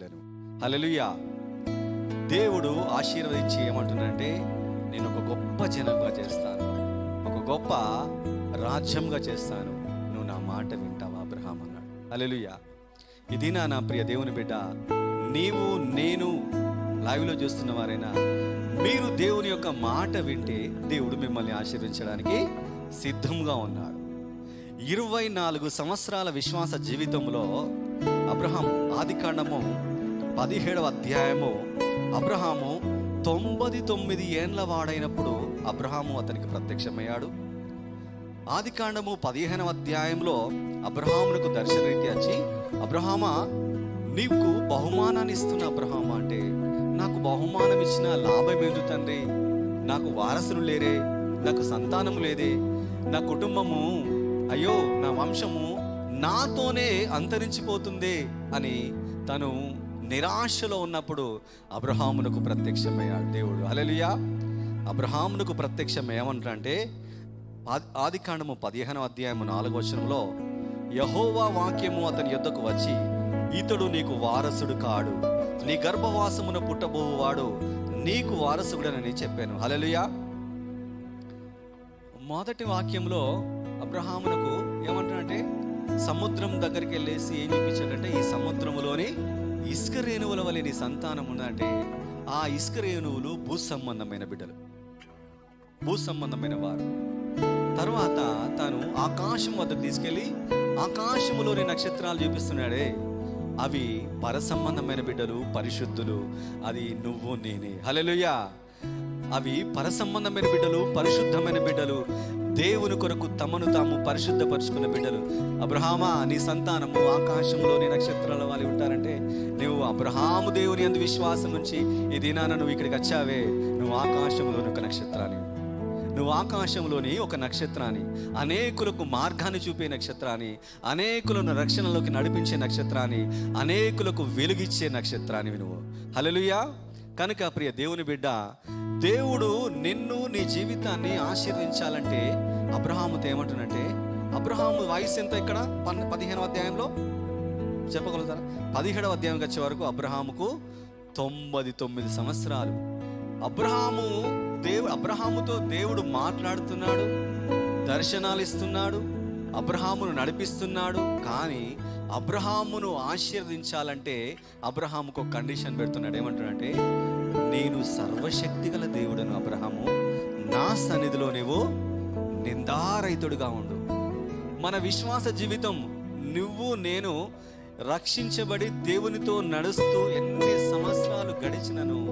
హల్లెలూయా. దేవుడు ఆశీర్వదించి ఏమంటున్నాడంటే నేను ఒక గొప్ప జనంగా చేస్తాను. ఒక గొప్ప రాజ్యంగా చేస్తాను. నువ్వు నా మాట వింటావా? అబ్రహాం అన్నాడు. హల్లెలూయా. ఇది నా నా ప్రియ దేవుని బిడ్డ నీవు నేను లైవ్లో చూస్తున్న వారైనా మీరు దేవుని యొక్క మాట వింటే దేవుడు మిమ్మల్ని ఆశీర్వించడానికి సిద్ధంగా ఉన్నాడు. ఇరవై నాలుగు సంవత్సరాల విశ్వాస జీవితంలో అబ్రహాం ఆదికాండము పదిహేడవ అధ్యాయము. అబ్రహాము తొంభై తొమ్మిది ఏండ్ల వాడైనప్పుడు అబ్రహాము అతనికి ప్రత్యక్షమయ్యాడు. ఆదికాండము పదిహేనవ అధ్యాయంలో అబ్రహామునకు దర్శనరీతి వచ్చి అబ్రహామా నీకు బహుమానాన్ని ఇస్తున్న అబ్రహామ అంటే నాకు బహుమానం ఇచ్చిన లాభం ఏందు తండ్రి? నాకు వారసులు లేరే నాకు సంతానం లేదే నా కుటుంబము అయ్యో నా వంశము నాతోనే అంతరించిపోతుంది అని తను నిరాశలో ఉన్నప్పుడు అబ్రహామునకు ప్రత్యక్షమయ్యాడు దేవుడు. అలలియా అబ్రహామునకు ప్రత్యక్షం ఏమంటారంటే ఆది కాండము పదిహేనవ అధ్యాయము నాలుగో వచనంలో యహోవా వాక్యము అతని యొద్దకు వచ్చి ఇతడు నీకు వారసుడు కాడు నీ గర్భవాసమున పుట్టబోవాడు నీకు వారసుడనని చెప్పాను. హలలుయా మొదటి వాక్యంలో అబ్రహామునకు ఏమంటారంటే సముద్రం దగ్గరికి వెళ్ళేసి ఏం చూపించాడంటే ఈ సముద్రంలోని ఇసుక రేణువుల వలె నీ సంతానం ఉందంటే ఆ ఇసుక రేణువులు భూ సంబంధమైన బిడ్డలు. భూ సంబంధమైన వారు. తర్వాత తాను ఆకాశం వద్దకు తీసుకెళ్ళి ఆకాశములోని నక్షత్రాలు చూపిస్తున్నాడే. అవి పర సంబంధమైన బిడ్డలు పరిశుద్ధులు. అది నువ్వు నేనే. హల్లెలూయా. అవి పర సంబంధమైన బిడ్డలు పరిశుద్ధమైన బిడ్డలు. దేవుని కొరకు తమను తాము పరిశుద్ధపరుచుకున్న బిడ్డలు. అబ్రహామా నీ సంతానము ఆకాశంలోని నక్షత్రాల వాళ్ళు ఉంటారంటే నువ్వు అబ్రహాము దేవుని అందు విశ్వాసం నుంచి ఈ దినాన నువ్వు ఇక్కడికి వచ్చావే. నువ్వు ఆకాశంలోని ఒక నక్షత్రాన్ని. నువ్వు ఆకాశంలోని ఒక నక్షత్రాన్ని. అనేకులకు మార్గాన్ని చూపే నక్షత్రాన్ని. అనేకులను రక్షణలోకి నడిపించే నక్షత్రాన్ని. అనేకులకు వెలుగిచ్చే నక్షత్రాన్ని నువ్వు. హలలుయా కనుక ప్రియ దేవుని బిడ్డ దేవుడు నిన్ను నీ జీవితాన్ని ఆశీర్వించాలంటే అబ్రహాముతో ఏమంటున్నంటే అబ్రహాము వయసు ఎంత ఇక్కడ? పన్ పదిహేనవ అధ్యాయంలో? చెప్పగలుగుతారా? పదిహేడవ అధ్యాయంకి వచ్చే వరకు అబ్రహాముకు తొంభై తొమ్మిది సంవత్సరాలు. అబ్రహాము దేవు అబ్రహాముతో దేవుడు మాట్లాడుతున్నాడు దర్శనాలు ఇస్తున్నాడు అబ్రహామును నడిపిస్తున్నాడు కానీ అబ్రహామును ఆశీర్వదించాలంటే అబ్రహాముకు కండిషన్ పెడుతున్నాడు. ఏమంటున్నాడంటే నేను సర్వశక్తి గల దేవుడను అబ్రహాము. నా సన్నిధిలో నువ్వు నిందారహితుడుగా ఉండు. మన విశ్వాస జీవితం నువ్వు నేను రక్షించబడి దేవునితో నడుస్తూ ఎన్ని సంవత్సరాలు గడిచినను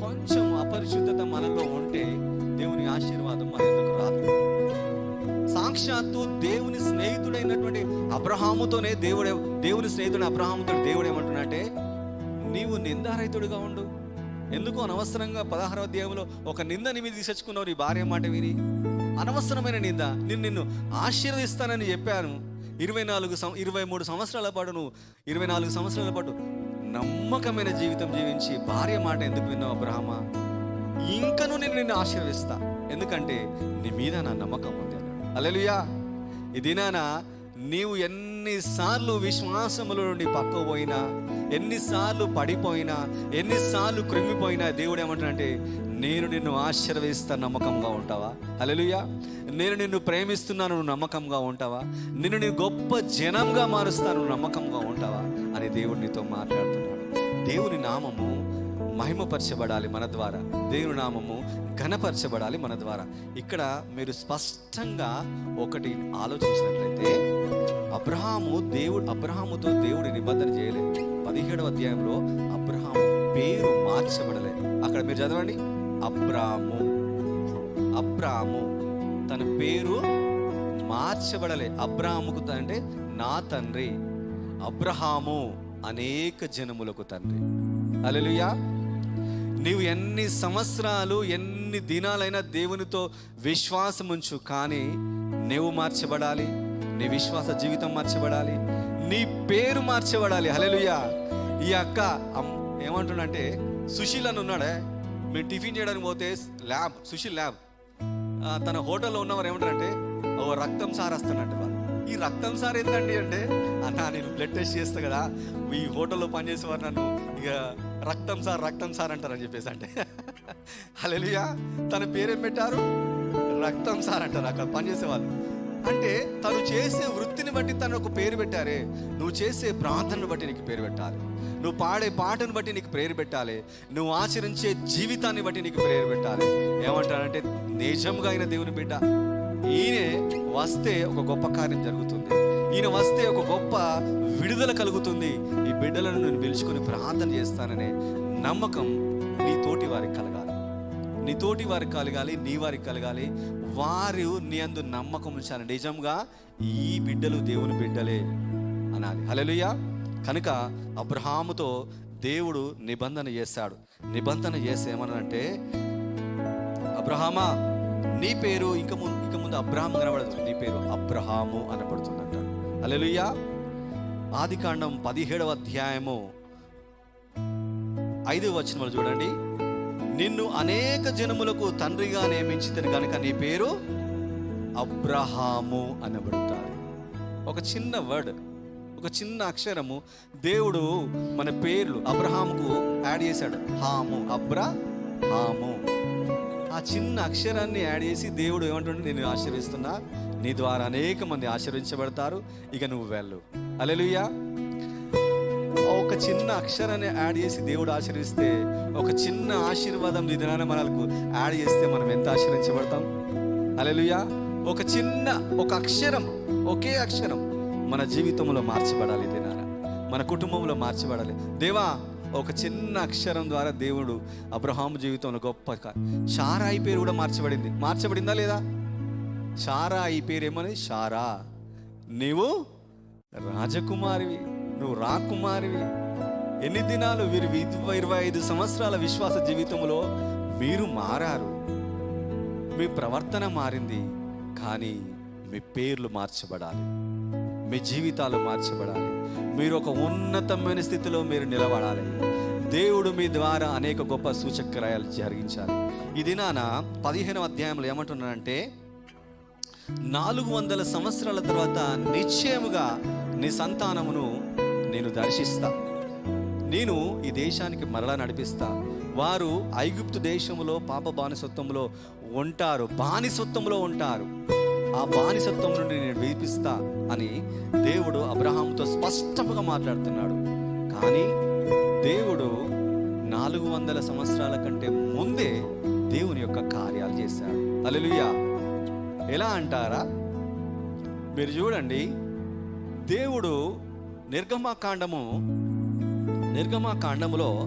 కొంచెం అపరిశుద్ధత మనలో ఉంటే దేవుని ఆశీర్వాదం మన ఎందుకు రాదు? సాక్షాత్తు దేవుని స్నేహితుడైనటువంటి అబ్రహాముతోనే దేవుడే దేవుని స్నేహితుడు అబ్రహాముతో దేవుడు ఏమంటున్నట్టే నీవు నిందారహితుడిగా ఉండు. ఎందుకు అనవసరంగా పదహారవ అధ్యాయంలో ఒక నింద నీ మీద తీసుకొచ్చుకున్నావు నీ భార్య మాట విని? అనవసరమైన నింద. నేను నిన్ను ఆశీర్వదిస్తానని చెప్పాను. ఇరవై నాలుగు సం ఇరవై మూడు సంవత్సరాల పాటు నువ్వు ఇరవై నాలుగు సంవత్సరాల పాటు నమ్మకమైన జీవితం జీవించి భార్య మాట ఎందుకు విన్నావు బ్రహ్మ? ఇంకను నేను నిన్ను ఆశీర్వదిస్తా. ఎందుకంటే నీ మీద నా నమ్మకం ఉంది అలెలుయా ఈ దినాన నీవు ఎన్నిసార్లు విశ్వాసముల నుండి పక్క పోయినా ఎన్నిసార్లు పడిపోయినా ఎన్నిసార్లు కృంగిపోయినా దేవుడు ఏమంటాడంటే నేను నిన్ను ఆశీర్వదిస్తా నమ్మకంగా ఉంటావా? అలెలుయా నేను నిన్ను ప్రేమిస్తున్నాను నువ్వు నమ్మకంగా ఉంటావా? నిన్ను నీ గొప్ప జనంగా మారుస్తాను నువ్వు నమ్మకంగా ఉంటావా? అని దేవుడు నీతో మాట్లాడుతున్నాడు. దేవుని నామము మహిమపరచబడాలి మన ద్వారా. దేవుని నామము ఘనపరచబడాలి మన ద్వారా. ఇక్కడ మీరు స్పష్టంగా ఒకటి ఆలోచించినట్లయితే అబ్రహాము దేవుడు అబ్రహాముతో దేవుడి నిబంధన చేయలేదు. పదిహేడవ అధ్యాయంలో అబ్రహాము పేరు మార్చబడలేదు. అక్కడ మీరు చదవండి. అబ్రాము. అబ్రాము తన పేరు మార్చబడలే అబ్రాముకు అంటే నా తండ్రి. అబ్రహాము అనేక జనములకు తండ్రి. అలెలుయా నీవు ఎన్ని సంవత్సరాలు ఎన్ని దినాలైనా దేవునితో విశ్వాసం ఉంచు కానీ నీవు మార్చబడాలి. నీ విశ్వాస జీవితం మార్చబడాలి. నీ పేరు మార్చబడాలి. హలెలుయా ఈ అక్క ఏమంటుండంటే సుశీల్ అని ఉన్నాడే. మేము టిఫిన్ చేయడానికి పోతే ల్యాబ్ సుశీల్ ల్యాబ్. తన హోటల్లో ఉన్నవారు ఏమంటారంటే ఓ రక్తం సారస్తున్నట్టు వాళ్ళు. ఈ రక్తం సార్ ఏంటండి అంటే అన్నా నేను బ్లడ్ టెస్ట్ చేస్తా కదా. ఈ హోటల్లో పనిచేసేవారు నన్ను. ఇక రక్తం సార్ రక్తం సార్ అంటారని చెప్పేసి అంటే. హల్లెలూయా. తన పేరేం పెట్టారు? రక్తం సార్ అంటారు అక్కడ పనిచేసేవాళ్ళు అంటే తను చేసే వృత్తిని బట్టి తను ఒక పేరు పెట్టారే. నువ్వు చేసే ప్రార్థనను బట్టి నీకు పేరు పెట్టాలి. నువ్వు పాడే పాటను బట్టి నీకు పేరు పెట్టాలి. నువ్వు ఆచరించే జీవితాన్ని బట్టి నీకు పేరు పెట్టాలి. ఏమంటారంటే నిజంగా అయిన దేవుని బిడ్డ. ఈయనే వస్తే ఒక గొప్ప కార్యం జరుగుతుంది. ఈయన వస్తే ఒక గొప్ప విడుదల కలుగుతుంది. ఈ బిడ్డలను నేను పిలుచుకొని ప్రార్థన చేస్తాననే నమ్మకం నీ తోటి వారికి కలగాలి. నీ తోటి వారికి కలగాలి నీ వారికి కలగాలి. వారు నీ అందు నమ్మకం ఉంచాలి. నిజంగా ఈ బిడ్డలు దేవుని బిడ్డలే అనాలి. హల్లెలూయా. కనుక అబ్రహాముతో దేవుడు నిబంధన చేశాడు. నిబంధన చేసి ఏమనంటే అబ్రహామా నీ పేరు ఇంక ముందు ఇంక ముందు అబ్రహాం కనబడదు నీ పేరు అబ్రహాము అనబడుతుందంటాడు హల్లెలూయా. ఆదికాండం పదిహేడవ అధ్యాయము ఐదవ వచనములు చూడండి. నిన్ను అనేక జనములకు తండ్రిగా నియమించింది కనుక నీ పేరు అబ్రహాము అనబడుతాడు ఒక చిన్న వర్డ్ ఒక చిన్న అక్షరము దేవుడు మన పేర్లు అబ్రహాముకు యాడ్ చేశాడు. హాము అబ్రా హాము ఆ చిన్న అక్షరాన్ని యాడ్ చేసి దేవుడు ఏమంటుండే నేను ఆశీర్విస్తున్నా నీ ద్వారా అనేక మంది ఆశీర్వించబడతారు. ఇక నువ్వు వెళ్ళు. అలెలుయ్యా ఒక చిన్న అక్షరాన్ని యాడ్ చేసి దేవుడు ఆశీర్విస్తే ఒక చిన్న ఆశీర్వాదం ఈ దినాన మనకు యాడ్ చేస్తే మనం ఎంత ఆశీర్వించబడతాం? అలెలుయ్యా ఒక చిన్న ఒక అక్షరం ఒకే అక్షరం మన జీవితంలో మార్చబడాలి ఈ దినాన. మన కుటుంబంలో మార్చబడాలి. దేవా ఒక చిన్న అక్షరం ద్వారా దేవుడు అబ్రహాము జీవితంలో గొప్ప షారా షారాయి పేరు కూడా మార్చబడింది. మార్చబడిందా లేదా? షారా ఈ పేరు ఏమని షారా. నీవు రాజకుమారివి నువ్వు రాకుమారివి. ఎన్ని దినాలు వీరు ఇరవై ఇరవై ఐదు సంవత్సరాల విశ్వాస జీవితంలో మీరు మారారు. మీ ప్రవర్తన మారింది కానీ మీ పేర్లు మార్చబడాలి. మీ జీవితాలు మార్చబడాలి. మీరు ఒక ఉన్నతమైన స్థితిలో మీరు నిలబడాలి. దేవుడు మీ ద్వారా అనేక గొప్ప సూచక్రాయాలు జరిగించాలి ఈ దినాన పదిహేనవ అధ్యాయంలో ఏమంటున్నానంటే నాలుగు వందల సంవత్సరాల తర్వాత నిశ్చయముగా నీ సంతానమును నేను దర్శిస్తా. నేను ఈ దేశానికి మరలా నడిపిస్తా. వారు ఐగుప్తు దేశంలో పాప బానిసత్వంలో ఉంటారు బానిసత్వంలో ఉంటారు. ఆ బానిసత్వం నుండి నేను విడిపిస్తా అని దేవుడు అబ్రహాంతో స్పష్టంగా మాట్లాడుతున్నాడు. కానీ దేవుడు నాలుగు వందల సంవత్సరాల కంటే ముందే దేవుని యొక్క కార్యాలు చేశాడు. అలలుయా ఎలా అంటారా? మీరు చూడండి దేవుడు నిర్గమాకాండము నిర్గమాకాండములో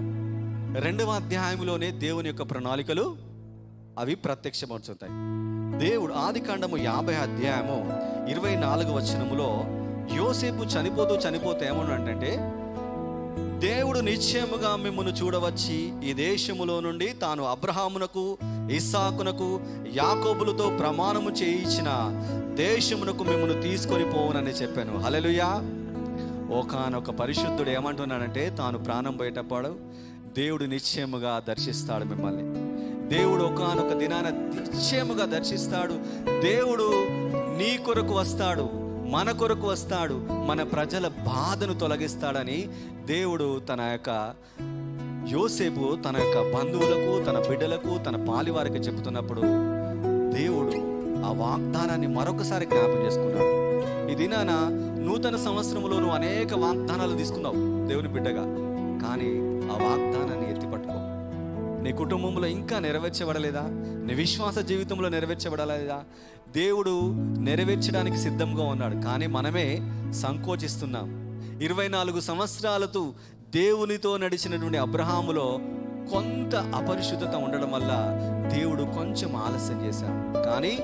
రెండవ అధ్యాయంలోనే దేవుని యొక్క ప్రణాళికలు అవి ప్రత్యక్షమవుతుంటాయి. దేవుడు ఆది కాండము యాభై అధ్యాయము ఇరవై నాలుగు వచనములో యోసేపు చనిపోతూ చనిపోతే ఏమన్నంటే దేవుడు నిశ్చయముగా మిమ్మల్ని చూడవచ్చి ఈ దేశములో నుండి తాను అబ్రహామునకు ఇస్సాకునకు యాకోబులతో ప్రమాణము చేయించిన దేశమునకు మిమ్మల్ని తీసుకొని పోవునని చెప్పాను. హలలుయా ఒకనొక పరిశుద్ధుడు ఏమంటున్నాడంటే తాను ప్రాణం పోయేటప్పుడు దేవుడు నిశ్చయముగా దర్శిస్తాడు మిమ్మల్ని. దేవుడు ఒకనొక దినాన నిశ్చయముగా దర్శిస్తాడు. దేవుడు నీ కొరకు వస్తాడు మన కొరకు వస్తాడు మన ప్రజల బాధను తొలగిస్తాడని దేవుడు తన యొక్క యోసేపు తన యొక్క బంధువులకు తన బిడ్డలకు తన పాలివారికి చెబుతున్నప్పుడు దేవుడు ఆ వాగ్దానాన్ని మరొకసారి జ్ఞాపం చేసుకున్నాడు. ఈ దినాన నూతన సంవత్సరంలో నువ్వు అనేక వాగ్దానాలు తీసుకున్నావు దేవుని బిడ్డగా. కానీ ఆ వాగ్దానాన్ని నీ కుటుంబంలో ఇంకా నెరవేర్చబడలేదా? నీ విశ్వాస జీవితంలో నెరవేర్చబడలేదా? దేవుడు నెరవేర్చడానికి సిద్ధంగా ఉన్నాడు కానీ మనమే సంకోచిస్తున్నాం. ఇరవై నాలుగు సంవత్సరాలతో దేవునితో నడిచినటువంటి అబ్రహాములో కొంత అపరిశుద్ధత ఉండడం వల్ల దేవుడు కొంచెం ఆలస్యం చేశాడు. కానీ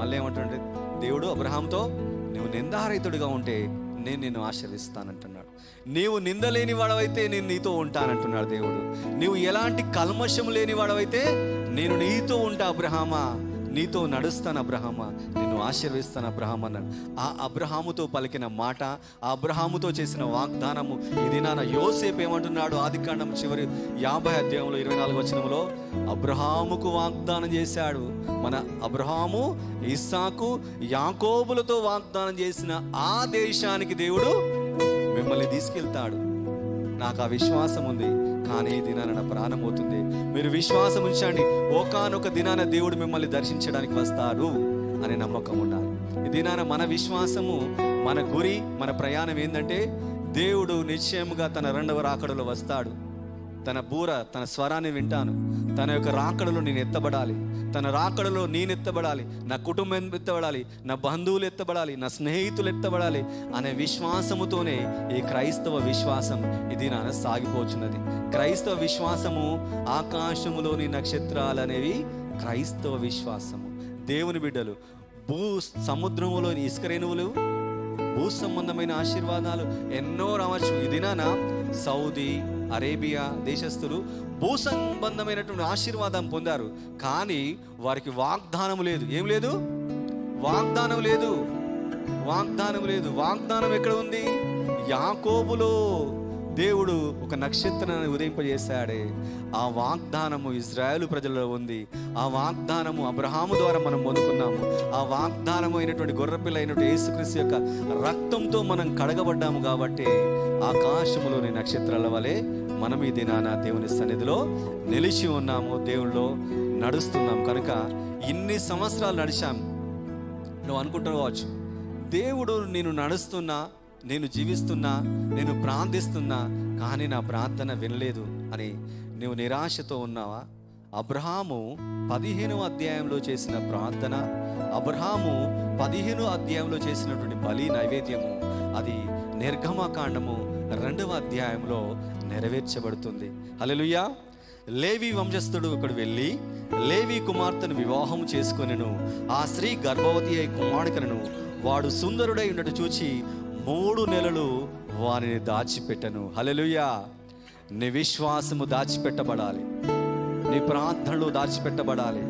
మళ్ళీ ఏమంటుంటే దేవుడు అబ్రహాంతో నువ్వు నిందారహితుడిగా ఉంటే నేను నిన్ను ఆశీర్విస్తానంటున్నాడు నీవు నిందలేని వాడవైతే నేను నీతో ఉంటానంటున్నాడు దేవుడు. నీవు ఎలాంటి కల్మషం లేని వాడవైతే నేను నీతో ఉంటా అబ్రహామా. నీతో నడుస్తాను అబ్రహామ. నిన్ను ఆశీర్వదిస్తాను అబ్రహాం అన్నాడు. ఆ అబ్రహాముతో పలికిన మాట ఆ అబ్రహాముతో చేసిన వాగ్దానము ఇది నాన్న యోసేపు ఏమంటున్నాడు ఆదికాండం చివరి యాభై అధ్యాయంలో ఇరవై నాలుగు వచనంలో అబ్రహాముకు వాగ్దానం చేశాడు. మన అబ్రహాము ఇస్సాకు యాకోబులతో వాగ్దానం చేసిన ఆ దేశానికి దేవుడు మిమ్మల్ని తీసుకెళ్తాడు. నాకు ఆ విశ్వాసం ఉంది కానీ ఈ దినాన నా ప్రాణం అవుతుంది మీరు విశ్వాసం ఉంచండి. ఒకానొక దినాన దేవుడు మిమ్మల్ని దర్శించడానికి వస్తాడు అనే నమ్మకం ఉండాలి. ఈ దినాన మన విశ్వాసము మన గురి మన ప్రయాణం ఏంటంటే దేవుడు నిశ్చయముగా తన రెండవ రాకడలో వస్తాడు. తన బూర తన స్వరాన్ని వింటాను. తన యొక్క రాకడలో నేను ఎత్తబడాలి. తన రాకడలో నేను ఎత్తబడాలి నా కుటుంబం ఎత్తబడాలి నా బంధువులు ఎత్తబడాలి నా స్నేహితులు ఎత్తబడాలి అనే విశ్వాసముతోనే ఈ క్రైస్తవ విశ్వాసం ఇది నాన్న సాగిపోచున్నది. క్రైస్తవ విశ్వాసము ఆకాశములోని నక్షత్రాలు అనేవి క్రైస్తవ విశ్వాసము. దేవుని బిడ్డలు భూ సముద్రములోని ఇసుకరేణువులు భూ సంబంధమైన ఆశీర్వాదాలు ఎన్నో రావచ్చు. ఇది నానా సౌదీ అరేబియా దేశస్థులు భూసంబంధమైనటువంటి ఆశీర్వాదం పొందారు. కానీ వారికి వాగ్దానం లేదు. ఏం లేదు? వాగ్దానం లేదు. వాగ్దానం లేదు. వాగ్దానం ఎక్కడ ఉంది? యాకోబులో. దేవుడు ఒక నక్షత్రాన్ని ఉదయింపజేశాడే. ఆ వాగ్దానము ఇజ్రాయేల్ ప్రజలలో ఉంది. ఆ వాగ్దానము అబ్రహాము ద్వారా మనం పొందుకున్నాము. ఆ వాగ్దానము అయినటువంటి గొర్రెపిల్ల అయినటువంటి యేసుక్రీస్తు యొక్క రక్తంతో మనం కడగబడ్డాము కాబట్టి ఆకాశములోని నక్షత్రాల వలె మనం ఈ దినాన దేవుని సన్నిధిలో నిలిచి ఉన్నాము దేవుళ్ళో నడుస్తున్నాం. కనుక ఇన్ని సంవత్సరాలు నడిచాం. నువ్వు అనుకుంటున్నావచ్చు దేవుడు నేను నడుస్తున్నా నేను జీవిస్తున్నా నేను ప్రార్థిస్తున్నా కానీ నా ప్రార్థన వినలేదు అని నువ్వు నిరాశతో ఉన్నావా? అబ్రహాము పదిహేను అధ్యాయంలో చేసిన ప్రార్థన అబ్రహాము పదిహేను అధ్యాయంలో చేసినటువంటి బలి నైవేద్యము అది నిర్గమకాండము రెండవ అధ్యాయంలో నెరవేర్చబడుతుంది. అలెలుయ్యా లేవి వంశస్థుడు ఇక్కడ వెళ్ళి లేవి కుమార్తెను వివాహం చేసుకొనెను ఆ స్త్రీ గర్భవతి అయి కుమారుకను వాడు సుందరుడై ఉన్నట్టు చూచి మూడు నెలలు వారిని దాచిపెట్టను. హల్లెలూయా. నీ విశ్వాసము దాచిపెట్టబడాలి. నీ ప్రార్థనలు దాచిపెట్టబడాలి.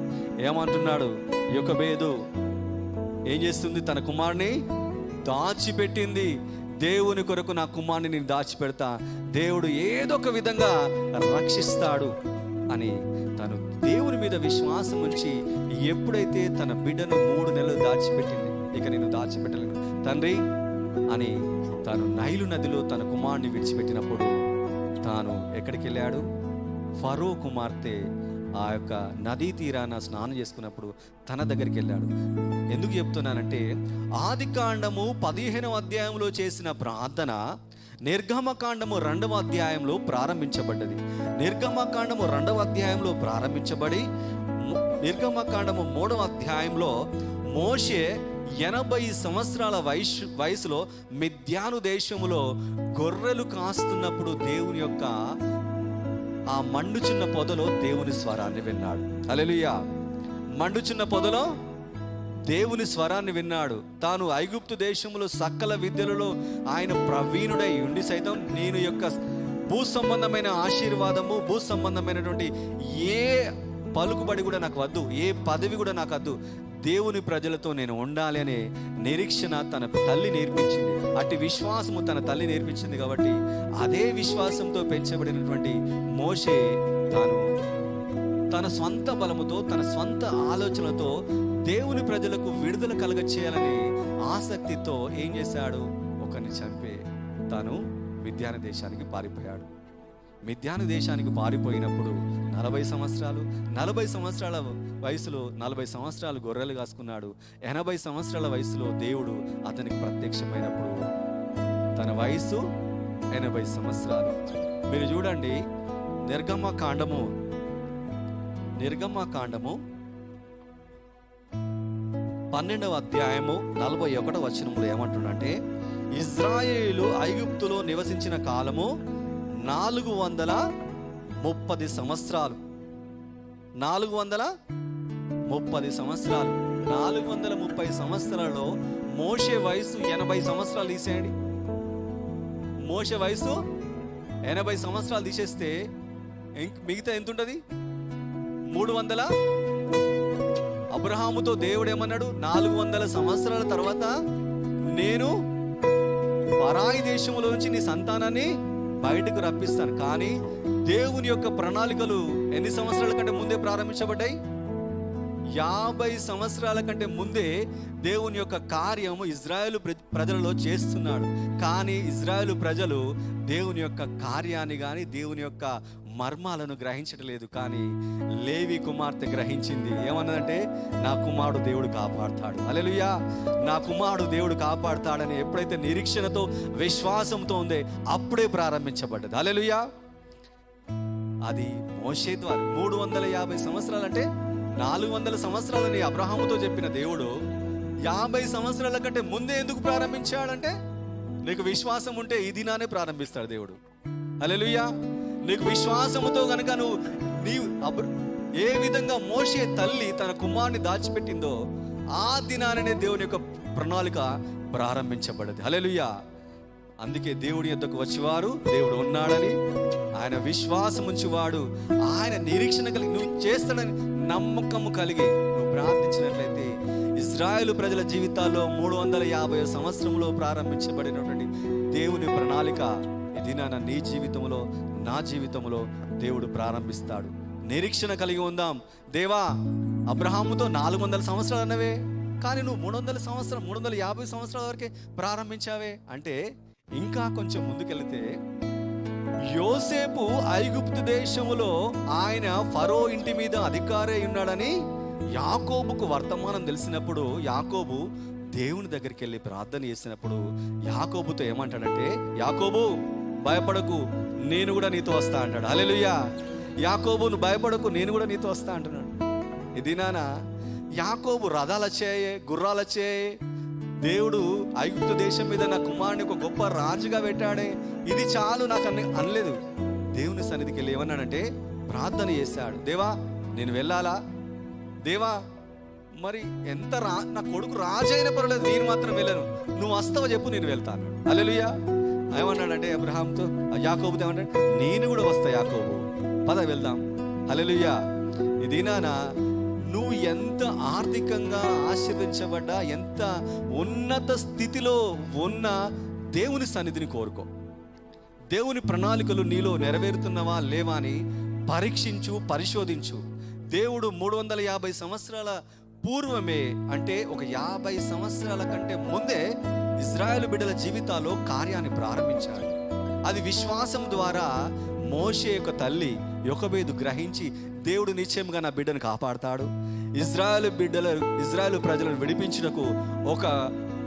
ఏమంటున్నాడు? యొకబేదు ఏం చేస్తుంది? తన కుమారుని దాచిపెట్టింది. దేవుని కొరకు నా కుమారుని నేను దాచిపెడతా. దేవుడు ఏదో ఒక విధంగా రక్షిస్తాడు అని తను దేవుని మీద విశ్వాసం ఉంచి ఎప్పుడైతే తన బిడ్డను మూడు నెలలు దాచిపెట్టింది ఇక నేను దాచిపెట్టలేను. తండ్రి అని తాను నైలు నదిలో తన కుమారుని విడిచిపెట్టినప్పుడు తాను ఎక్కడికి వెళ్ళాడు ఫరో కుమార్తె ఆ యొక్క నదీ తీరాన స్నానం చేసుకున్నప్పుడు తన దగ్గరికి వెళ్ళాడు ఎందుకు చెప్తున్నానంటే ఆది కాండము పదిహేనవ అధ్యాయంలో చేసిన ప్రార్థన నిర్గమకాండము రెండవ అధ్యాయంలో ప్రారంభించబడ్డది. నిర్గమకాండము రెండవ అధ్యాయంలో ప్రారంభించబడి నిర్గమకాండము మూడవ అధ్యాయంలో మోషే ఎనభై సంవత్సరాల వయసు వయసులో మిథ్యాను దేశములో గొర్రెలు కాస్తున్నప్పుడు దేవుని యొక్క ఆ మండుచున్న పొదలో దేవుని స్వరాన్ని విన్నాడు. అలెలుయా మండుచున్న పొదలో దేవుని స్వరాన్ని విన్నాడు. తాను ఐగుప్తు దేశంలో సకల విద్యలలో ఆయన ప్రవీణుడై ఉండి సైతం నేను యొక్క భూ సంబంధమైన ఆశీర్వాదము భూ సంబంధమైనటువంటి ఏ పలుకుబడి కూడా నాకు వద్దు ఏ పదవి కూడా నాకు వద్దు. దేవుని ప్రజలతో నేను ఉండాలి అనే నిరీక్షణ తన తల్లి నేర్పించింది. అట్టి విశ్వాసము తన తల్లి నేర్పించింది కాబట్టి అదే విశ్వాసంతో పెంచబడినటువంటి మోషే తాను. తన స్వంత బలముతో తన స్వంత ఆలోచనతో దేవుని ప్రజలకు విడుదల కలగ చేయాలని ఆసక్తితో ఏం చేశాడు? ఒకరిని చంపే తను మిథ్యాన దేశానికి పారిపోయాడు. మిథ్యాన దేశానికి పారిపోయినప్పుడు నలభై సంవత్సరాలు నలభై సంవత్సరాల వయసులో నలభై సంవత్సరాలు గొర్రెలు కాసుకున్నాడు. ఎనభై సంవత్సరాల వయసులో దేవుడు అతనికి ప్రత్యక్షమైనప్పుడు తన వయసు ఎనభై సంవత్సరాలు. మీరు చూడండి నిర్గమ కాండము నిర్గమ కాండము పన్నెండవ అధ్యాయము నలభై ఒకటో వచనంలో ఏమంటుండంటే ఇజ్రాయేలు ఐగుప్తులో నివసించిన కాలము నాలుగు వందల ముప్పది సంవత్సరాలు. నాలుగు వందల ముప్పది సంవత్సరాలు. నాలుగు వందల ముప్పై సంవత్సరాలలో మోషే వయసు ఎనభై సంవత్సరాలు తీసేయండి. మోషే వయసు ఎనభై సంవత్సరాలు తీసేస్తే ఇంక్- మిగతా ఎంత ఉంటుంది మూడు వందల? అబ్రహాముతో దేవుడు ఏమన్నాడు నాలుగు వందల సంవత్సరాల తర్వాత నేను పరాయి దేశంలో నుంచి నీ సంతానాన్ని బయటకు రప్పిస్తాను. కానీ దేవుని యొక్క ప్రణాళికలు ఎన్ని సంవత్సరాల కంటే ముందే ప్రారంభించబడ్డాయి? యాభై సంవత్సరాల కంటే ముందే దేవుని యొక్క కార్యము ఇజ్రాయేల్ ప్రజలలో చేస్తున్నాడు. కానీ ఇజ్రాయేల్ ప్రజలు దేవుని యొక్క కార్యాన్ని కానీ దేవుని యొక్క మర్మాలను గ్రహించటలేదు కానీ లేవి కుమార్తె గ్రహించింది. ఏమన్నదంటే నా కుమారుడు దేవుడు కాపాడుతాడు. అలెలుయా నా కుమారుడు దేవుడు కాపాడుతాడని ఎప్పుడైతే నిరీక్షణతో విశ్వాసంతో ఉందే అప్పుడే ప్రారంభించబడ్డది. అలెలుయా అది మోసే ద్వారా మూడు వందల యాభై సంవత్సరాలంటే నాలుగు వందల సంవత్సరాలని అబ్రహాముతో చెప్పిన దేవుడు యాభై సంవత్సరాల కంటే ముందే ఎందుకు ప్రారంభించాడంటే నీకు విశ్వాసం ఉంటే ఈ దినానే ప్రారంభిస్తాడు దేవుడు. అలెలుయ్యా నీకు విశ్వాసముతో గనుక నువ్వు నీ ఏ విధంగా మోసే తల్లి తన కుమారుని దాచిపెట్టిందో ఆ దినాననే దేవుని యొక్క ప్రణాళిక ప్రారంభించబడదు. హలెలుయా అందుకే దేవుడి యొద్దకు వచ్చేవారు దేవుడు ఉన్నాడని ఆయన విశ్వాసం ఉంచివాడు ఆయన నిరీక్షణ కలిగి నువ్వు చేస్తాడని నమ్మకము కలిగి నువ్వు ప్రార్థించినట్లయితే ఇజ్రాయేలు ప్రజల జీవితాల్లో మూడు వందల యాభై సంవత్సరంలో ప్రారంభించబడినటువంటి దేవుని ప్రణాళిక ఈ దినాన నీ జీవితంలో నా జీవితంలో దేవుడు ప్రారంభిస్తాడు. నిరీక్షణ కలిగి ఉందాం. దేవా అబ్రహాముతో నాలుగు వందల సంవత్సరాలు అన్నవే. కానీ నువ్వు మూడు వందల సంవత్సరం మూడు వందల యాభై సంవత్సరాల వరకే ప్రారంభించావే. అంటే ఇంకా కొంచెం ముందుకెళ్తే యోసేపు ఐగుప్తు దేశములో ఆయన ఫరో ఇంటి మీద అధికారే అయి ఉన్నాడని యాకోబుకు వర్తమానం తెలిసినప్పుడు యాకోబు దేవుని దగ్గరికి వెళ్ళి ప్రార్థన చేసినప్పుడు యాకోబుతో ఏమంటాడంటే యాకోబు భయపడకు నేను కూడా నీతో వస్తా అంటాడు. అలెలుయ్యా యాకోబు నువ్వు భయపడకు నేను కూడా నీతో వస్తా అంటున్నాడు. ఇది నాన్న యాకోబు రథాలు వచ్చాయి గుర్రాలు వచ్చాయి దేవుడు ఐగుప్తు దేశం మీద నా కుమారుని ఒక గొప్ప రాజుగా పెట్టాడే ఇది చాలు నాకు అన్ని అనలేదు. దేవుని సన్నిధికి వెళ్ళి ఏమన్నాడంటే ప్రార్థన చేశాడు. దేవా నేను వెళ్ళాలా? దేవా మరి ఎంత రా నా కొడుకు రాజు అయినా పర్వాలేదు నేను మాత్రం వెళ్ళను. నువ్వు వస్తావో చెప్పు నేను వెళ్తాను అలెలుయా ఏమన్నాడంటే అబ్రహాంతో యాకోబుతో ఏమంటాడు? నేను కూడా వస్తా యాకోబు. పద వెళ్దాం. హలలుయ్యా ఇది నానా నువ్వు ఎంత ఆర్థికంగా ఆశీర్వించబడ్డా ఎంత ఉన్నత స్థితిలో ఉన్న దేవుని సన్నిధిని కోరుకో. దేవుని ప్రణాళికలు నీలో నెరవేరుతున్నవా లేవా అని పరీక్షించు పరిశోధించు. దేవుడు మూడు వందల యాభై సంవత్సరాల పూర్వమే అంటే ఒక యాభై సంవత్సరాల కంటే ముందే ఇజ్రాయెల్ బిడ్డల జీవితాల్లో కార్యాన్ని ప్రారంభించాడు. అది విశ్వాసం ద్వారా మోషే యొక్క తల్లి యొకబేదు గ్రహించి దేవుడు నిశ్చయంగా నా బిడ్డను కాపాడుతాడు. ఇజ్రాయెల్ బిడ్డల ఇజ్రాయెల్ ప్రజలను విడిపించుటకు ఒక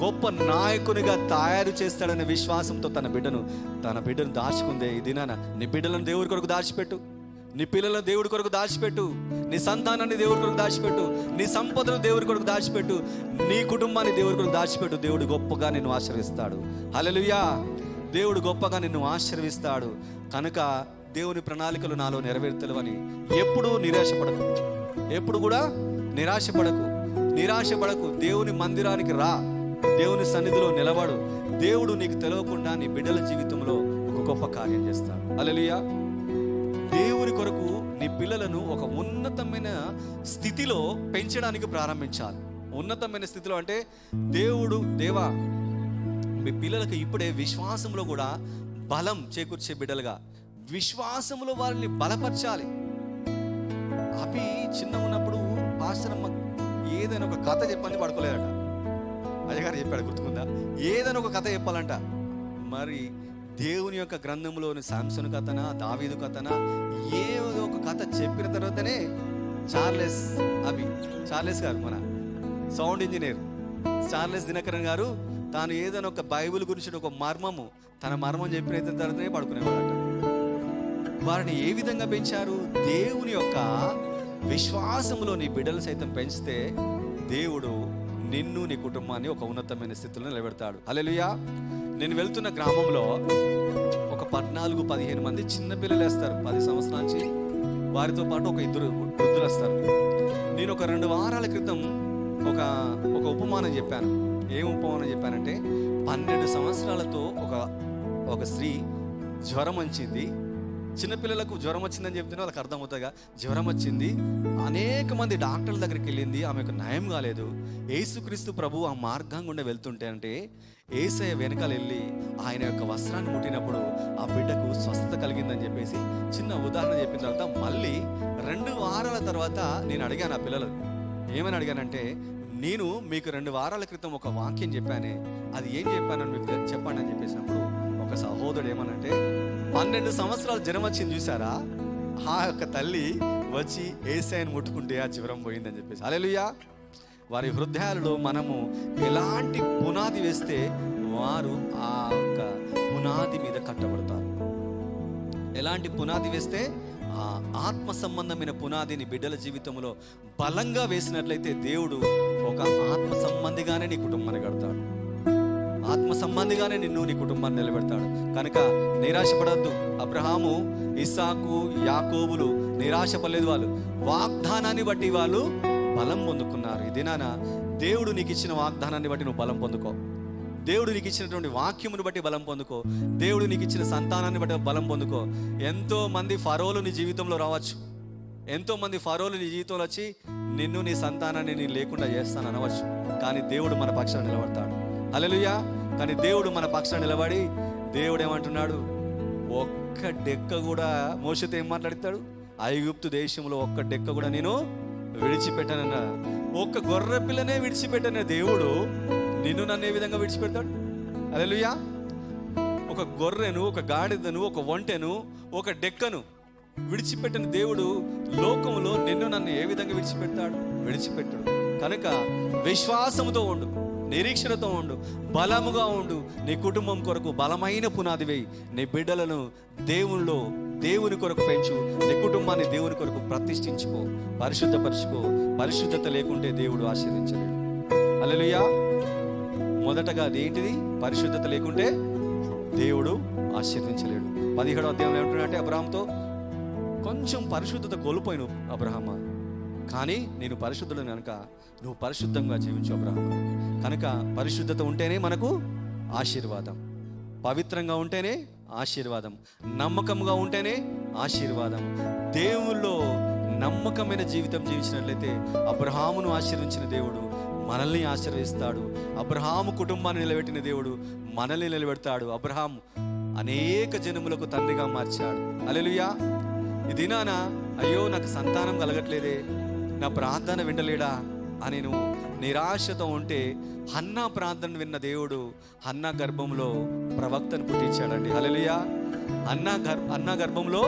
గొప్ప నాయకునిగా తయారు చేస్తాడనే విశ్వాసంతో తన బిడ్డను తన బిడ్డను దాచుకుందే ఈ దినాన. నీ బిడ్డలను దేవుడి కొరకు దాచిపెట్టు. నీ పిల్లలను దేవుడి కొరకు దాచిపెట్టు. నీ సంతానాన్ని దేవుడి కొరకు దాచిపెట్టు. నీ సంపదను దేవుడి కొరకు దాచిపెట్టు. నీ కుటుంబాన్ని దేవుడి కొరకు దాచిపెట్టు. దేవుడు గొప్పగా నిన్ను ఆశ్రయిస్తాడు హలలుయా దేవుడు గొప్పగా నిన్ను ఆశ్రయిస్తాడు కనుక దేవుని ప్రణాళికలు నాలో నెరవేర్తలవని ఎప్పుడూ నిరాశపడకు. ఎప్పుడు కూడా నిరాశపడకు. నిరాశపడకు. దేవుని మందిరానికి రా. దేవుని సన్నిధిలో నిలబడు. దేవుడు నీకు తెలియకుండా నీ బిడ్డల జీవితంలో ఒక గొప్ప కార్యం చేస్తాడు. అలలియా పిల్లలను ఒక ఉన్నతమైన స్థితిలో పెంచడానికి ప్రారంభించాలి. ఉన్నతమైన స్థితిలో అంటే దేవుడు దేవా మీ పిల్లలకు ఇప్పుడే విశ్వాసంలో కూడా బలం చేకూర్చే బిడ్డలుగా విశ్వాసంలో వారిని బలపరచాలి. అవి చిన్న ఉన్నప్పుడు పాస్టరమ్మ ఏదైనా ఒక కథ చెప్పని పడుకోలేదట. అయ్యగారు చెప్పాడు గుర్తుకుందా? ఏదైనా ఒక కథ చెప్పాలంట. మరి దేవుని యొక్క గ్రంథంలోని శాంసన్ కథన దావీదు కథన ఏ ఒక కథ చెప్పిన తర్వాతనే చార్లెస్ అవి చార్లెస్ గారు మన సౌండ్ ఇంజనీర్. చార్లెస్ దినకరన్ గారు తాను ఏదైనా ఒక బైబిల్ గురించి ఒక మర్మము తన మర్మం చెప్పిన తర్వాతనే పడుకునేవాడట. వారిని ఏ విధంగా పెంచారు? దేవుని యొక్క విశ్వాసంలోని నీ బిడ్డలు సైతం పెంచితే దేవుడు నిన్ను నీ కుటుంబాన్ని ఒక ఉన్నతమైన స్థితిలో నిలబెడతాడు. అలెలుయా నేను వెళ్తున్న గ్రామంలో ఒక పద్నాలుగు పదిహేను మంది చిన్నపిల్లలు వేస్తారు. పది సంవత్సరాల నుంచి వారితో పాటు ఒక ఇద్దరు వృద్ధులు వస్తారు. నేను ఒక రెండు వారాల క్రితం ఒక ఒక ఉపమానం చెప్పాను. ఏం ఉపమానం చెప్పానంటే పన్నెండు సంవత్సరాలతో ఒక ఒక స్త్రీ జ్వరం వచ్చింది. చిన్నపిల్లలకు జ్వరం వచ్చిందని చెప్తేనే వాళ్ళకి అర్థమవుతుందిగా జ్వరం వచ్చింది. అనేక మంది డాక్టర్ల దగ్గరికి వెళ్ళింది. ఆమెకు నయం కాలేదు. ఏసుక్రీస్తు ప్రభు ఆ మార్గం గుండా వెళ్తుంటే అంటే ఏసయ్య వెనకాల వెళ్ళి ఆయన యొక్క వస్త్రాన్ని ముట్టినప్పుడు ఆ బిడ్డకు స్వస్థత కలిగిందని చెప్పేసి చిన్న ఉదాహరణ చెప్పిన తర్వాత మళ్ళీ రెండు వారాల తర్వాత నేను అడిగాను ఆ పిల్లలు ఏమని అడిగానంటే నేను మీకు రెండు వారాల క్రితం ఒక వాక్యం చెప్పానే అది ఏం చెప్పానని మీకు చెప్పండి అని చెప్పేసినప్పుడు ఒక సహోదరుడు ఏమనంటే పన్నెండు సంవత్సరాలు జ్వరం వచ్చింది చూసారా ఆ యొక్క తల్లి వచ్చి ఏసైని ముట్టుకుంటే ఆ జ్వరం పోయిందని చెప్పేసి. అలెలుయా వారి హృదయాలలో మనము ఎలాంటి పునాది వేస్తే వారు ఆ యొక్క పునాది మీద కట్టబడతారు. ఎలాంటి పునాది వేస్తే ఆ ఆత్మ సంబంధమైన పునాదిని బిడ్డల జీవితంలో బలంగా వేసినట్లయితే దేవుడు ఒక ఆత్మ సంబంధిగానే నీ కుటుంబాన్ని కడతాడు. ఆత్మ సంబంధిగానే నిన్ను నీ కుటుంబాన్ని నిలబెడతాడు. కనుక నిరాశపడద్దు. అబ్రహాము ఇస్సాకు యాకోబులు నిరాశపడలేదు వాళ్ళు. వాగ్దానాన్ని బట్టి వాళ్ళు బలం పొందుకున్నారు. ఇది దినాన దేవుడు నీకు ఇచ్చిన వాగ్దానాన్ని బట్టి నువ్వు బలం పొందుకో. దేవుడు నీకు ఇచ్చినటువంటి వాక్యమును బట్టి బలం పొందుకో. దేవుడు నీకు ఇచ్చిన సంతానాన్ని బట్టి బలం పొందుకో. ఎంతో మంది ఫరోలు నీ జీవితంలో రావచ్చు. ఎంతో మంది ఫరోలు నీ జీవితంలో వచ్చి నిన్ను నీ సంతానాన్ని నేను లేకుండా చేస్తాను అనవచ్చు. కానీ దేవుడు మన పక్షాన్ని నిలబడతాడు. అలెలుయా కానీ దేవుడు మన పక్షాన్ని నిలబడి దేవుడు ఏమంటున్నాడు? ఒక్క డెక్క కూడా మోసతో ఏం మాట్లాడతాడు? ఐగుప్తు దేశంలో ఒక్క డెక్క కూడా నేను విడిచిపెట్టానన్న. ఒక్క గొర్రె పిల్లనే విడిచిపెట్టిన దేవుడు నిన్ను నన్ను ఏ విధంగా విడిచిపెడతాడు? అలెలుయా ఒక గొర్రెను ఒక గాడిదను ఒక ఒంటెను ఒక డెక్కను విడిచిపెట్టిన దేవుడు లోకములో నిన్ను నన్ను ఏ విధంగా విడిచిపెడతాడు? విడిచిపెట్టడు. కనుక విశ్వాసముతో ఉండు. నిరీక్షణతో ఉండు బలముగా ఉండు. నీ కుటుంబం కొరకు బలమైన పునాది వేయి. నీ బిడ్డలను దేవునిలో దేవుని కొరకు పెంచు. నీ కుటుంబాన్ని దేవుని కొరకు ప్రతిష్ఠించుకో. పరిశుద్ధపరచుకో. పరిశుద్ధత లేకుంటే దేవుడు ఆశీర్వించలేడు అలలుయా మొదటగా అదేంటిది? పరిశుద్ధత లేకుంటే దేవుడు ఆశీర్వించలేడు పదిహేడో అధ్యాయంలో ఏమంటున్నాడంటే అబ్రహాంతో కొంచెం పరిశుద్ధత కోల్పోయిను అబ్రహమా. కానీ నేను పరిశుద్ధుడు కనుక నువ్వు పరిశుద్ధంగా జీవించు అబ్రహం కనుక పరిశుద్ధత ఉంటేనే మనకు ఆశీర్వాదం. పవిత్రంగా ఉంటేనే ఆశీర్వాదం. నమ్మకంగా ఉంటేనే ఆశీర్వాదం. దేవుల్లో నమ్మకమైన జీవితం జీవించినట్లయితే అబ్రహామును ఆశీర్వించిన దేవుడు మనల్ని ఆశీర్వదిస్తాడు. అబ్రహాము కుటుంబాన్ని నిలబెట్టిన దేవుడు మనల్ని నిలబెడతాడు. అబ్రహాం అనేక జనములకు తండ్రిగా మార్చాడు. అలెలుయా ఈ దినాన అయ్యో నాకు సంతానం కలగట్లేదే. నా ప్రార్థన వినలేడా అని నువ్వు నిరాశతో ఉంటే హన్నా ప్రార్థన విన్న దేవుడు అన్న గర్భంలో ప్రవక్తను పుట్టించాడండి. హలలియా అన్న గర్ అన్న గర్భంలో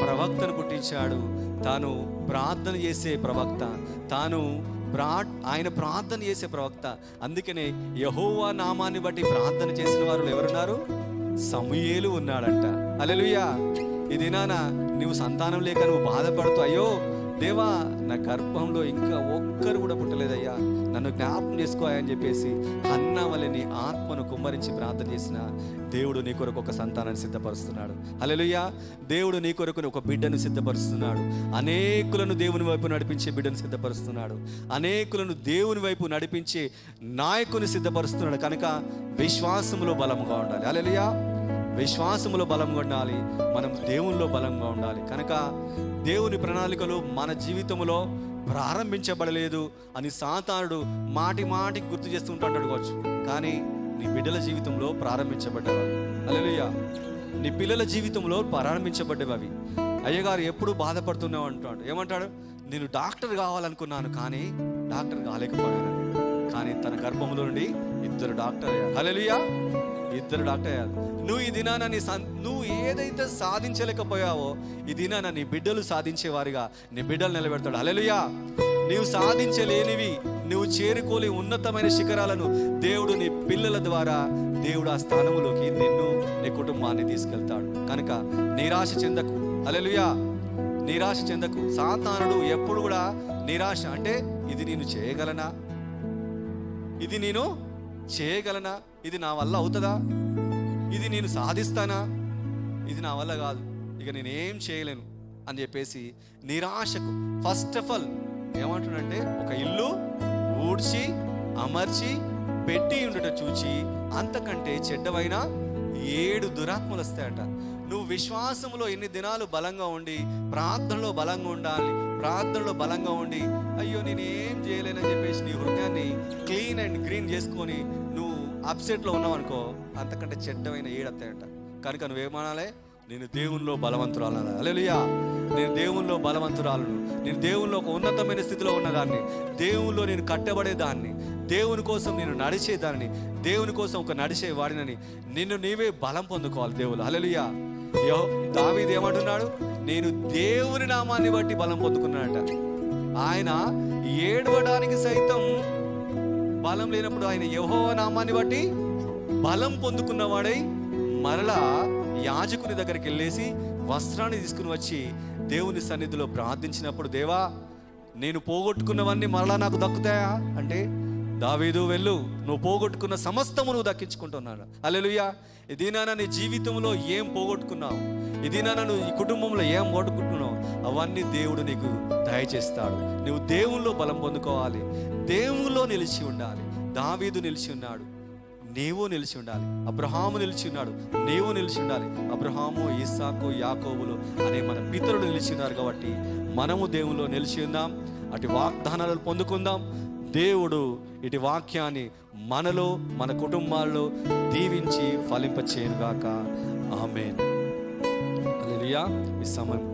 ప్రవక్తను పుట్టించాడు. తాను ప్రార్థన చేసే ప్రవక్త. తాను ప్రా ఆయన ప్రార్థన చేసే ప్రవక్త. అందుకనే యహోవా నామాన్ని బట్టి ప్రార్థన చేసిన వారు ఎవరున్నారు? సమూయేలు ఉన్నాడంట. అలెలుయా ఈ దినాన నువ్వు సంతానం లేక నువ్వు బాధపడుతూ అయ్యో దేవా నా గర్భంలో ఇంకా ఒక్కరు కూడా పుట్టలేదయ్యా. నన్ను జ్ఞాపకం చేసుకోయని చెప్పేసి అన్న వల్ల నీ ఆత్మను కుమ్మరించి ప్రార్థన చేసిన దేవుడు నీ కొరకు ఒక సంతానాన్ని సిద్ధపరుస్తున్నాడు. హల్లెలూయా. దేవుడు నీ కొరకు ఒక బిడ్డను సిద్ధపరుస్తున్నాడు. అనేకులను దేవుని వైపు నడిపించే బిడ్డను సిద్ధపరుస్తున్నాడు. అనేకులను దేవుని వైపు నడిపించే నాయకుని సిద్ధపరుస్తున్నాడు. కనుక విశ్వాసములో బలముగా ఉండాలి. హల్లెలూయా. విశ్వాసములో బలంగా ఉండాలి మనం దేవునిలో బలంగా ఉండాలి. కనుక దేవుని ప్రణాళికలు మన జీవితంలో ప్రారంభించబడలేదు అని సాతానుడు మాటి మాటికి గుర్తు చేస్తూ ఉంటాడు అనుకోవచ్చు కానీ నీ బిడ్డల జీవితంలో ప్రారంభించబడ్డవి అలెలుయ్యా నీ పిల్లల జీవితంలో ప్రారంభించబడ్డవి అవి. అయ్యగారు ఎప్పుడు బాధపడుతున్నావు అంటాడు. ఏమంటాడు? నేను డాక్టర్ కావాలనుకున్నాను కానీ డాక్టర్ కాలేకపోయాను. కానీ తన గర్భంలో నుండి ఇద్దరు డాక్టర్ అయ్యారు హల్లెలూయా. ఇద్దరు డాక్టర్ అయ్యారు నువ్వు ఈ దినాన నీ నువ్వు ఏదైతే సాధించలేకపోయావో ఈ దినాన నీ బిడ్డలు సాధించేవారిగా నీ బిడ్డలు నిలబెడతాడు. అలెలుయా నీవు సాధించలేనివి నువ్వు చేరుకోలే ఉన్నతమైన శిఖరాలను దేవుడు నీ పిల్లల ద్వారా దేవుడు ఆ స్థానంలోకి నిన్ను నీ కుటుంబాన్ని తీసుకెళ్తాడు. కనుక నిరాశ చెందకు. అలెలుయా నిరాశ చెందకు. సాతానుడు ఎప్పుడు కూడా నిరాశ అంటే ఇది నేను చేయగలనా? ఇది నేను చేయగలనా? ఇది నా వల్ల అవుతుందా? ఇది నేను సాధిస్తానా? ఇది నా వల్ల కాదు. ఇక నేనేం చేయలేను అని చెప్పేసి నిరాశకు ఫస్ట్ ఆఫ్ ఆల్ ఏమంటున్నాడంటే ఒక ఇల్లు ఊడ్చి అమర్చి పెట్టి ఉండట చూచి అంతకంటే చెడ్డవైన ఏడు దురాత్మలు వస్తాయట. నువ్వు విశ్వాసంలో ఎన్ని దినాలు బలంగా ఉండి ప్రార్థనలో బలంగా ఉండాలి ప్రార్థనలో బలంగా ఉండి అయ్యో నేనేం చేయలేనని చెప్పేసి నీ హృదయాన్ని క్లీన్ అండ్ గ్రీన్ చేసుకొని అప్సెట్లో ఉన్నావు అనుకో అంతకంటే చెడ్డమైన ఏడత్తాయట. కనుక నువ్వేమనాలే నేను దేవుల్లో బలవంతురాలు అలెలుయా నేను దేవుల్లో బలవంతురాలను. నేను దేవుల్లో ఒక ఉన్నతమైన స్థితిలో ఉన్నదాన్ని. దేవుల్లో నేను కట్టబడేదాన్ని. దేవుని కోసం నేను నడిచేదాన్ని. దేవుని కోసం ఒక నడిచే వాడినని నిన్ను నీవే బలం పొందుకోవాలి దేవులు అలెలుయా యో దావీది ఏమంటున్నాడు? నేను దేవుని నామాన్ని బట్టి బలం పొందుకున్నాడట. ఆయన ఏడవడానికి సైతం బలం లేనప్పుడు ఆయన యహో నామాన్ని బట్టి బలం పొందుకున్నవాడై మరలా యాజకుని దగ్గరికి వెళ్ళేసి వస్త్రాన్ని తీసుకుని వచ్చి దేవుని సన్నిధిలో ప్రార్థించినప్పుడు దేవా నేను పోగొట్టుకున్నవన్నీ మరలా నాకు దక్కుతాయా? అంటే దావీదు వెళ్ళు నువ్వు పోగొట్టుకున్న సమస్తము నువ్వు దక్కించుకుంటున్నాడు అల్లెలుయ్యా ఇదినా నీ జీవితంలో ఏం పోగొట్టుకున్నావు? ఇదినా నువ్వు ఈ కుటుంబంలో ఏం పోగొట్టుకుంటున్నావు? అవన్నీ దేవుడు నీకు దయచేస్తాడు. నువ్వు దేవుల్లో బలం పొందుకోవాలి. దేవుల్లో నిలిచి ఉండాలి. దావీదు నిలిచి ఉన్నాడు. నీవు నిలిచి ఉండాలి. అబ్రహాము నిలిచి ఉన్నాడు. నీవు నిలిచి ఉండాలి. అబ్రహాము ఇస్సాకు యాకోబులు అనే మన పితరులు నిలిచి ఉన్నారు కాబట్టి మనము దేవుల్లో నిలిచి ఉందాం. అటు వాగ్దానాలు పొందుకుందాం. దేవుడు ఇటు వాక్యాన్ని మనలో మన కుటుంబాల్లో దీవించి ఫలింపచేయనుగాక. ఆమెన్. హల్లెలూయా. ఈ సమయం